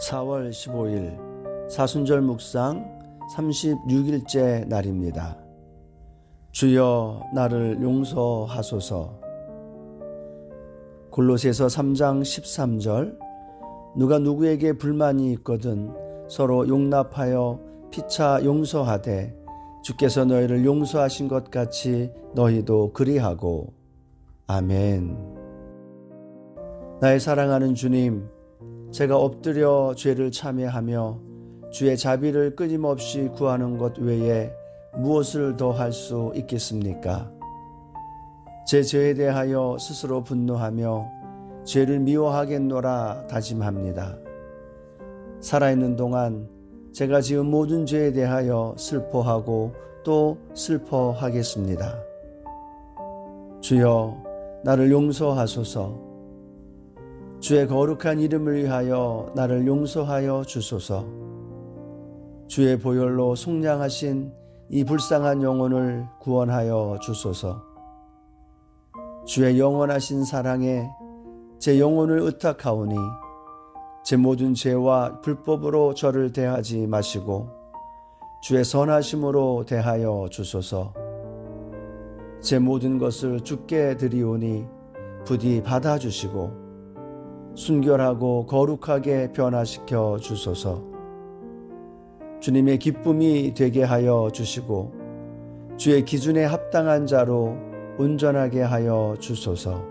4월 15일 사순절 묵상 36일째 날입니다. 주여 나를 용서하소서. 골로새서 3장 13절 누가 누구에게 불만이 있거든 서로 용납하여 피차 용서하되 주께서 너희를 용서하신 것 같이 너희도 그리하고 아멘. 나의 사랑하는 주님 제가 엎드려 죄를 참회하며 주의 자비를 끊임없이 구하는 것 외에 무엇을 더 할 수 있겠습니까? 제 죄에 대하여 스스로 분노하며 죄를 미워하겠노라 다짐합니다. 살아있는 동안 제가 지은 모든 죄에 대하여 슬퍼하고 또 슬퍼하겠습니다. 주여, 나를 용서하소서. 주의 거룩한 이름을 위하여 나를 용서하여 주소서. 주의 보혈로 속량하신 이 불쌍한 영혼을 구원하여 주소서. 주의 영원하신 사랑에 제 영혼을 의탁하오니 제 모든 죄와 불법으로 저를 대하지 마시고 주의 선하심으로 대하여 주소서. 제 모든 것을 주께 드리오니 부디 받아주시고 순결하고 거룩하게 변화시켜 주소서. 주님의 기쁨이 되게 하여 주시고 주의 기준에 합당한 자로 온전하게 하여 주소서.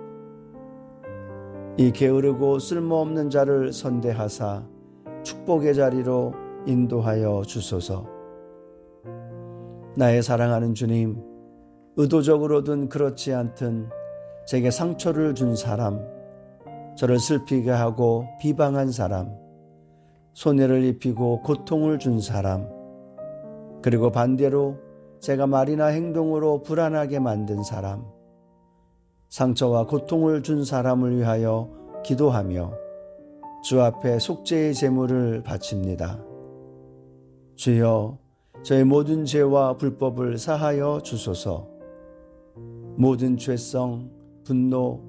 이 게으르고 쓸모없는 자를 선대하사 축복의 자리로 인도하여 주소서. 나의 사랑하는 주님, 의도적으로든 그렇지 않든 제게 상처를 준 사람, 저를 슬피게 하고 비방한 사람, 손해를 입히고 고통을 준 사람, 그리고 반대로 제가 말이나 행동으로 불안하게 만든 사람, 상처와 고통을 준 사람을 위하여 기도하며 주 앞에 속죄의 제물을 바칩니다. 주여, 저의 모든 죄와 불법을 사하여 주소서. 모든 죄성, 분노,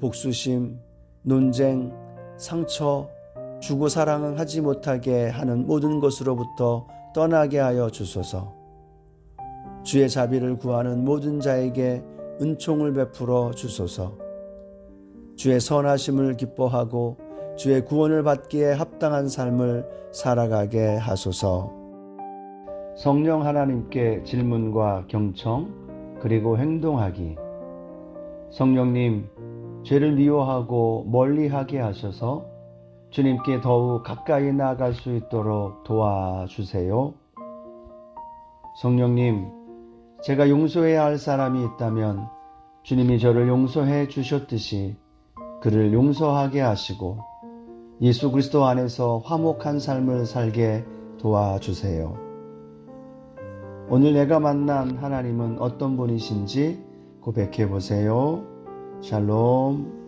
복수심, 논쟁, 상처, 주고 사랑하지 못하게 하는 모든 것으로부터 떠나게 하여 주소서. 주의 자비를 구하는 모든 자에게 은총을 베풀어 주소서. 주의 선하심을 기뻐하고 주의 구원을 받기에 합당한 삶을 살아가게 하소서. 성령 하나님께 질문과 경청 그리고 행동하기. 성령님, 죄를 미워하고 멀리하게 하셔서 주님께 더욱 가까이 나아갈 수 있도록 도와주세요. 성령님, 제가 용서해야 할 사람이 있다면 주님이 저를 용서해 주셨듯이 그를 용서하게 하시고 예수 그리스도 안에서 화목한 삶을 살게 도와주세요. 오늘 내가 만난 하나님은 어떤 분이신지 고백해 보세요. Shalom.